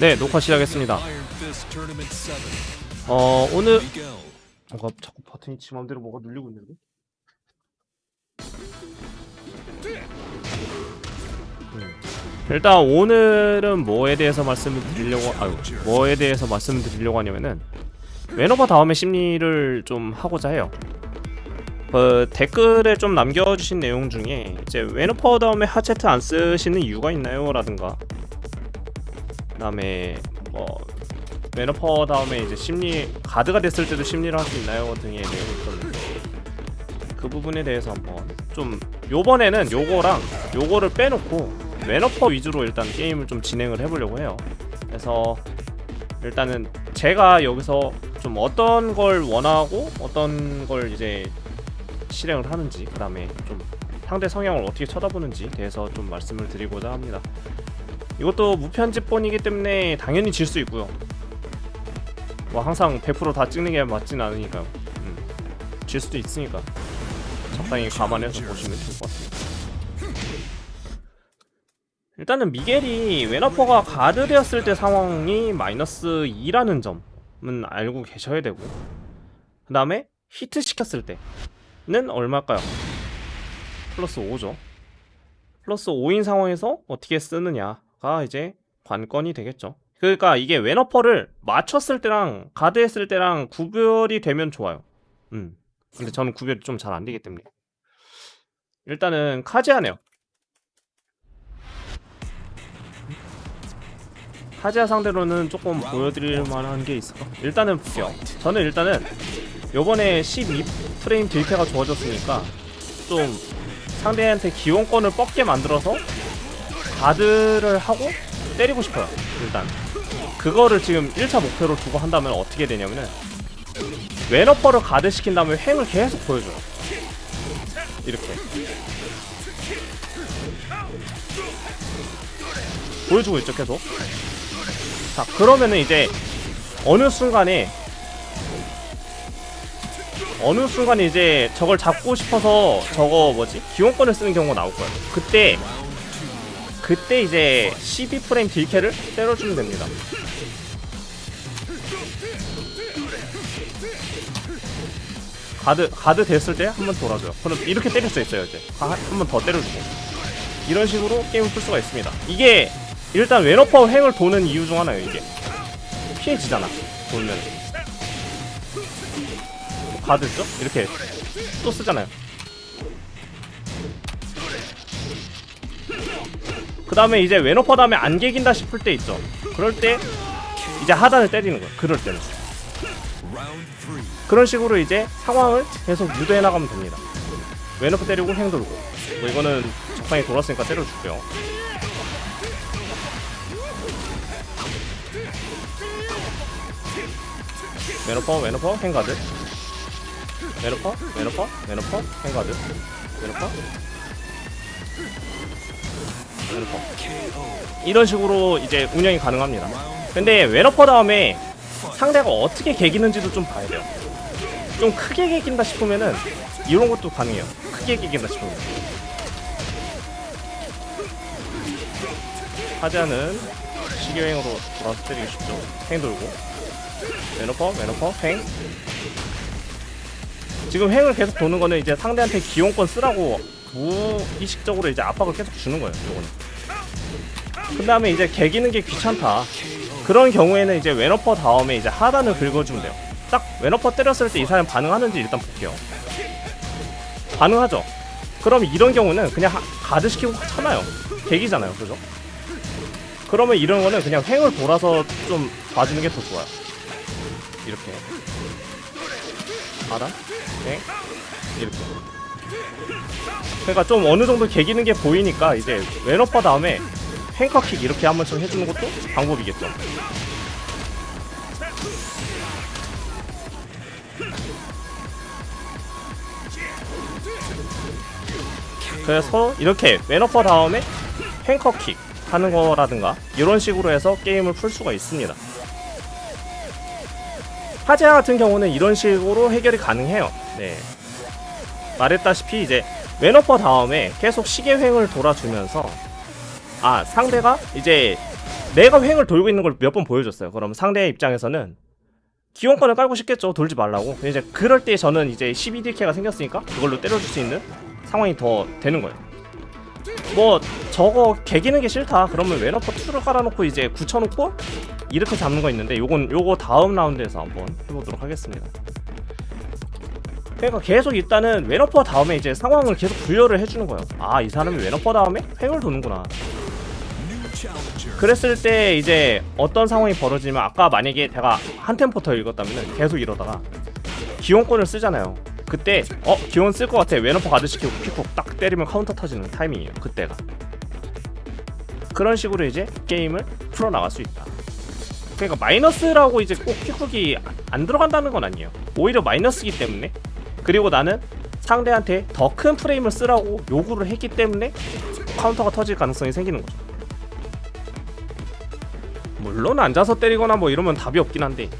네, 녹화 시작했습니다. 어, 오늘 뭔가 자꾸 버튼이 지 맘대로 뭐가 눌리고 있는데? 음. 일단 오늘은 뭐에 대해서 말씀을 드리려고 아유 뭐에 대해서 말씀을 드리려고 하냐면은 웨너버 다음에 심리를 좀 하고자 해요. 그 댓글에 좀 남겨주신 내용 중에 이제 웨너퍼 다음에 하체트 안 쓰시는 이유가 있나요? 라든가 그다음에 뭐 웨너퍼 다음에 이제 심리 가드가 됐을 때도 심리를 할 수 있나요? 등의 내용이 있었는데 그 부분에 대해서 한번 좀 요번에는 요거랑 요거를 빼놓고 웨너퍼 위주로 일단 게임을 좀 진행을 해보려고 해요. 그래서 일단은 제가 여기서 좀 어떤 걸 원하고 어떤 걸 이제 실행을 하는지 그 다음에 좀 상대 성향을 어떻게 쳐다보는지 대해서 좀 말씀을 드리고자 합니다. 이것도 무편집본이기 때문에 당연히 질 수 있고요. 뭐 항상 100%다 찍는 게 맞진 않으니까요. 음. 질 수도 있으니까 적당히 감안해서 보시면 좋을 것 같습니다. 일단은 미겔이 웨너퍼가 가드 되었을 때 상황이 마이너스 2라는 점은 알고 계셔야 되고 그 다음에 히트 시켰을 때는 얼마일까요? 플러스 5죠. 플러스 5인 상황에서 어떻게 쓰느냐 가 이제 관건이 되겠죠. 그러니까 이게 웨너퍼를 맞췄을 때랑 가드 했을 때랑 구별이 되면 좋아요. 음. 근데 저는 구별이 좀 잘 안 되기 때문에. 일단은 카지아네요. 카지아 상대로는 조금 보여드릴 만한 게 있을까? 일단은 볼게요. 저는 일단은 요번에 12 프레임 딜캐가 좋아졌으니까 좀 상대한테 기원권을 뻗게 만들어서 가드를 하고 때리고 싶어요. 일단 그거를 지금 1차 목표로 두고 한다면 어떻게 되냐면은 웨너퍼를 가드 시킨 다음에 횡을 계속 보여줘요. 이렇게 보여주고 있죠 계속. 자 그러면은 이제 어느 순간에 어느 순간에 이제 저걸 잡고 싶어서 저거 뭐지 기원권을 쓰는 경우가 나올 거예요. 그때 그때 이제 12프레임 딜캐를 때려주면 됩니다. 가드 가드 됐을 때 한 번 돌아줘요. 그럼 이렇게 때릴 수 있어요 이제 한 번 더 때려주고 이런 식으로 게임을 풀 수가 있습니다. 이게 일단 웨너퍼 횡을 도는 이유 중 하나예요 이게 피해지잖아 돌면 가드죠? 이렇게 또 쓰잖아요. 그 다음에 이제 웨너퍼 다음에 안 개긴다 싶을 때 있죠. 그럴 때 이제 하단을 때리는 거예요. 그럴 때는. 그런 식으로 이제 상황을 계속 유도해 나가면 됩니다. 웨너퍼 때리고 행 돌고. 뭐 이거는 적당히 돌았으니까 때려줄게요. 웨너퍼, 웨너퍼, 행가드. 웨너퍼, 웨너퍼, 웨너퍼, 행가드. 웨너퍼. 이런 식으로 이제 운영이 가능합니다. 근데 웨너퍼 다음에 상대가 어떻게 개기는지도 좀 봐야 돼요. 좀 크게 개긴다 싶으면은 이런 것도 가능해요. 크게 개긴다 싶으면. 하지아는 시계행으로 돌아서 때리기 쉽죠. 행 돌고. 웨너퍼, 웨너퍼, 행. 지금 횡을 계속 도는 거는 이제 상대한테 기용권 쓰라고 무의식적으로 이제 압박을 계속 주는 거예요. 요거는. 그 다음에 이제 개기는 게 귀찮다. 그런 경우에는 이제 웨너퍼 다음에 이제 하단을 긁어주면 돼요. 딱 웨너퍼 때렸을 때 이 사람 반응하는지 일단 볼게요. 반응하죠. 그럼 이런 경우는 그냥 하- 가드 시키고 참아요. 개기잖아요. 그죠? 그러면 이런 거는 그냥 횡을 돌아서 좀 봐주는 게 더 좋아요. 이렇게. 하단? 횡? 이렇게. 그러니까 좀 어느 정도 개기는 게 보이니까 이제 왼어퍼 다음에 횡커킥 이렇게 한 번씩 해주는 것도 방법이겠죠. 그래서 이렇게 왼어퍼 다음에 횡커킥 하는 거라든가 이런 식으로 해서 게임을 풀 수가 있습니다. 하지아 같은 경우는 이런 식으로 해결이 가능해요. 네. 말했다시피 이제 왼어퍼 다음에 계속 시계 횡을 돌아주면서 아 상대가 이제 내가 횡을 돌고 있는 걸 몇 번 보여줬어요. 그럼 상대 입장에서는 기원권을 깔고 싶겠죠. 돌지 말라고. 이제 그럴 때 저는 이제 12딜캐가 생겼으니까 그걸로 때려줄 수 있는 상황이 더 되는 거예요. 뭐 저거 개기는 게 싫다. 그러면 웨너퍼 2를 깔아놓고 이제 굳혀놓고 이렇게 잡는 거 있는데 요건 요거 다음 라운드에서 한번 해보도록 하겠습니다. 그러니까 계속 일단은 웨너퍼 다음에 이제 상황을 계속 부여를 해주는 거예요. 아 이 사람이 웨너퍼 다음에 횡을 도는구나. 그랬을 때 이제 어떤 상황이 벌어지면 아까 만약에 제가 한 템포 더 읽었다면 계속 이러다가 기원권을 쓰잖아요. 그때 어 기원 쓸 것 같아 웨너퍼 가드시키고 픽콕 딱 때리면 카운터 터지는 타이밍이에요. 그때가 그런 식으로 이제 게임을 풀어 나갈 수 있다. 그러니까 마이너스라고 이제 꼭 픽콕이 안 들어간다는 건 아니에요. 오히려 마이너스기 때문에 그리고 나는 상대한테 더 큰 프레임을 쓰라고 요구를 했기 때문에 카운터가 터질 가능성이 생기는 거죠. 물론 앉아서 때리거나 뭐 이러면 답이 없긴 한데.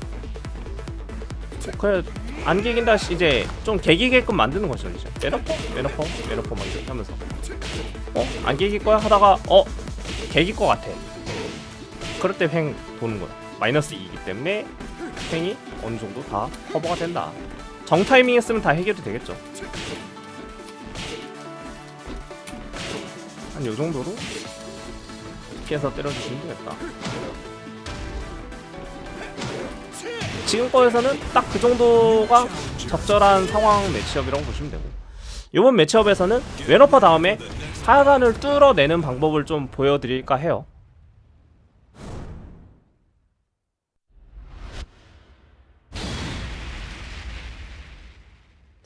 그래 안 개긴다 시 이제 좀 개기게끔 만드는 거죠 이제. 메너퍼 메너퍼 메너퍼 막 이렇게 하면서. 어안 개길 거야? 하다가 어? 개길 거 같아. 그럴 때 횡 도는 거야. 마이너스 2이기 때문에 횡이 어느 정도 다 커버가 된다 정 타이밍에 쓰면 다 해결이 되겠죠. 한 요 정도로? 피해서 때려주시면 되겠다. 지금 거에서는 딱 그 정도가 적절한 상황 매치업이라고 보시면 되고. 이번 매치업에서는 웨너퍼 다음에 하단을 뚫어내는 방법을 좀 보여드릴까 해요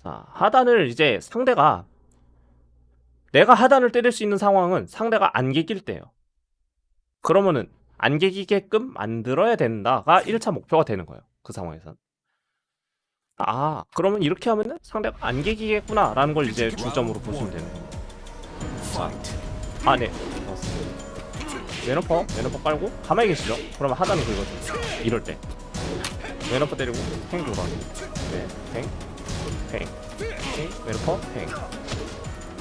자 하단을 이제 상대가 내가 하단을 때릴 수 있는 상황은 상대가 안 개길 때예요 그러면은 안 개기게끔 만들어야 된다가 1차 목표가 되는 거예요. 그 상황에선. 아, 그러면 이렇게 하면은 상대가 안 개기겠구나 라는 걸 이제 중점으로 보시면 되는 거예요. 자, 아, 네. 웨너퍼, 웨너퍼 깔고 가만히 계시죠? 그러면 하단을 긁어줍니다. 이럴 때. 웨너퍼 때리고 팽 돌아. 네, 팽, 팽, 팽, 웨너퍼, 팽.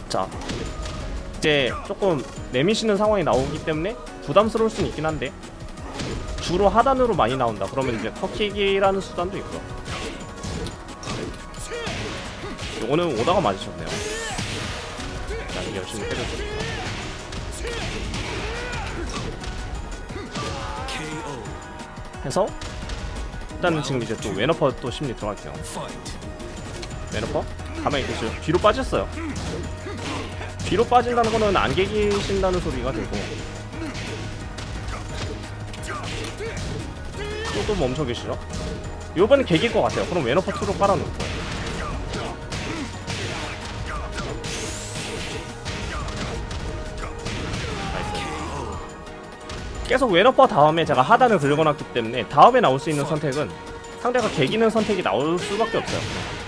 자, 이제 조금 내미시는 상황이 나오기 때문에 부담스러울 수는 있긴 한데 주로 하단으로 많이 나온다. 그러면 이제 턱킥이라는 수단도 있고요 요거는 오다가 맞으셨네요. 자 열심히 때려줍니다 해서 일단은 지금 이제 또 웨너퍼 또 심리 들어갈게요 웨너퍼 가만히 계시죠 뒤로 빠졌어요. 뒤로 빠진다는 거는 안 개기신다는 소리가 되고. 또, 또 멈춰 계시죠? 요번엔 개길 것 같아요. 그럼 웨너퍼 2로 깔아놓을 거예요. 계속 웨너퍼 다음에 제가 하단을 긁어놨기 때문에 다음에 나올 수 있는 선택은 상대가 개기는 선택이 나올 수밖에 없어요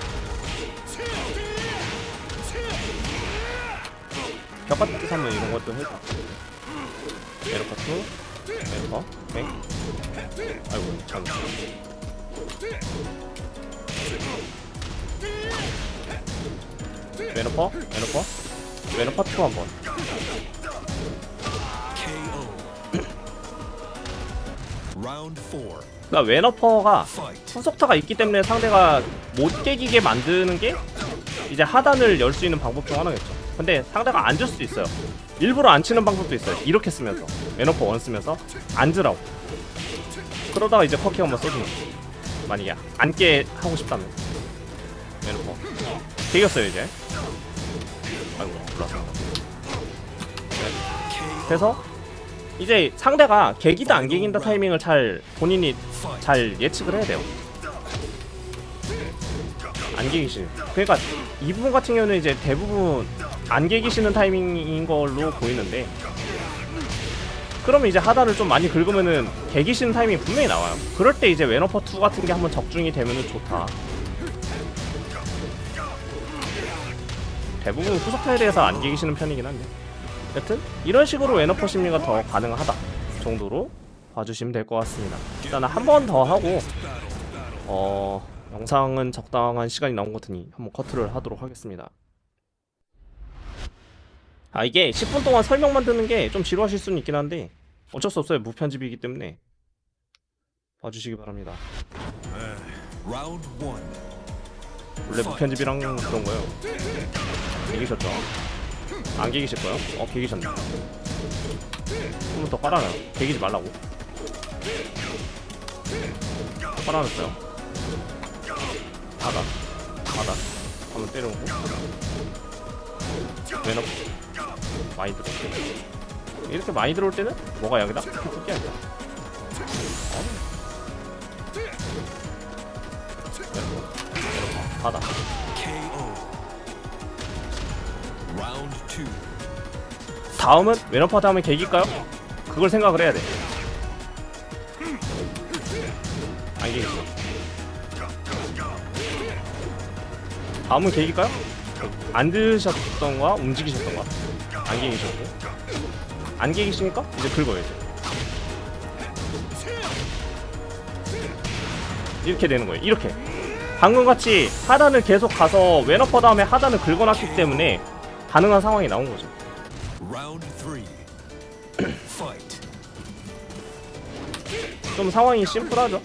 뜻 하면 이런 것도 해줘 웨너퍼 2 웨너퍼 뱅 아이고 참 웨너퍼 웨너퍼 웨너퍼 2 한번. 그러니까 웨너퍼가. 후속타가 있기 때문에 상대가 못 깨기게 만드는 게 이제 하단을 열 수 있는 방법 중 하나겠죠. 근데 상대가 앉을 수도 있어요. 일부러 안 치는 방법도 있어요. 이렇게 쓰면서 웨너퍼 원 쓰면서 앉으라고. 그러다가 이제 커킹 한번 거죠. 만약에 앉게 하고 싶다면 웨너퍼 되겠어요 이제. 아이고 올라서. 그래서 이제 상대가 개기다 안 개긴다 타이밍을 잘 본인이 잘 예측을 해야 돼요. 안 개기시. 그러니까 이 부분 같은 경우는 이제 대부분 안 개기시는 타이밍인 걸로 보이는데 그러면 이제 하단을 좀 많이 긁으면은 개기시는 타이밍이 분명히 나와요. 그럴 때 이제 웨너퍼 2 같은 게 한번 적중이 되면은 좋다. 대부분 후속 타에 대해서 안 개기시는 편이긴 한데 여튼 이런 식으로 웨너퍼 심리가 더 가능하다 정도로 봐주시면 될 것 같습니다. 일단 한 번 더 하고 어 영상은 적당한 시간이 나온 것 같으니 한번 커트를 하도록 하겠습니다. 아 이게 10분 동안 설명만 듣는 게 좀 지루하실 수는 있긴 한데 어쩔 수 없어요. 무편집이기 때문에. 봐주시기 바랍니다. 원래 무편집이랑 그런 거요. 계기셨죠? 안 계기실 거요? 어 계기셨네. 한번더 깔아놔요. 계기지 말라고. 깔아놨어요. 바닥 바닥. 한번 때려오고 맨업 많이 들어 이렇게 많이 들어올 때는 뭐가 여기다? 게 아니다 two. 다음은 왼어퍼 다음에 계기일까요? 그걸 생각을 해야 돼. 안 계기죠. 다음은 계기일까요? 안 드셨던 거야? 움직이셨던 거야? 안 계기셨고. 안 계기시니까 이제 긁어야죠. 이렇게 되는 거예요. 이렇게. 방금 같이 하단을 계속 가서 왼어퍼 다음에 하단을 긁어놨기 때문에 가능한 상황이 나온 거죠. 좀 상황이 심플하죠.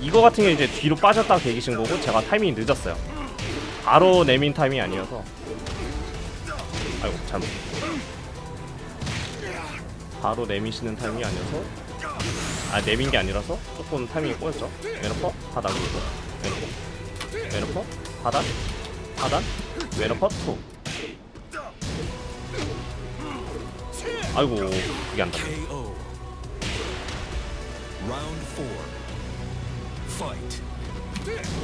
이거 같은 게 이제 뒤로 빠졌다 계기신 거고 제가 타이밍이 늦었어요. 바로 내민 타이밍이 아니어서. 아이고 잘못. 바로 내미시는 타이밍이 아니어서 아 내민 게 아니라서 조금 타이밍이 꼬였죠. 왼어퍼 하단 그리고 왼어퍼 왼어퍼 하단 하단 왼어퍼 투. 아이고 그게 안 돼. KO. Round four. Fight.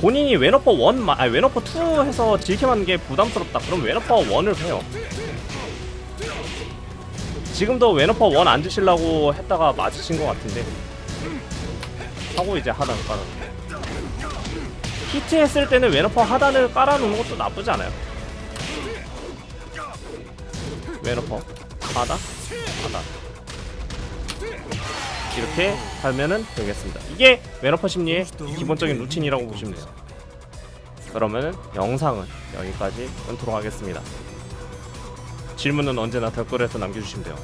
본인이 왼어퍼 1, 마- 아니 왼어퍼 2 해서 맞는 게 부담스럽다. 그럼 왼어퍼 1을 해요. 지금도 왼어퍼 1 안 드시려고 했다가 맞으신 것 같은데 하고 이제 하단 깔아. 히트 했을 때는 왼어퍼 하단을 깔아놓는 것도 나쁘지 않아요. 왼어퍼 하단 하단 이렇게 하면은 되겠습니다. 이게 왼어퍼 심리의 기본적인 루틴이라고 보시면 돼요. 그러면은 영상은 여기까지 끊도록 하겠습니다. 질문은 언제나 댓글에서 남겨주시면 돼요.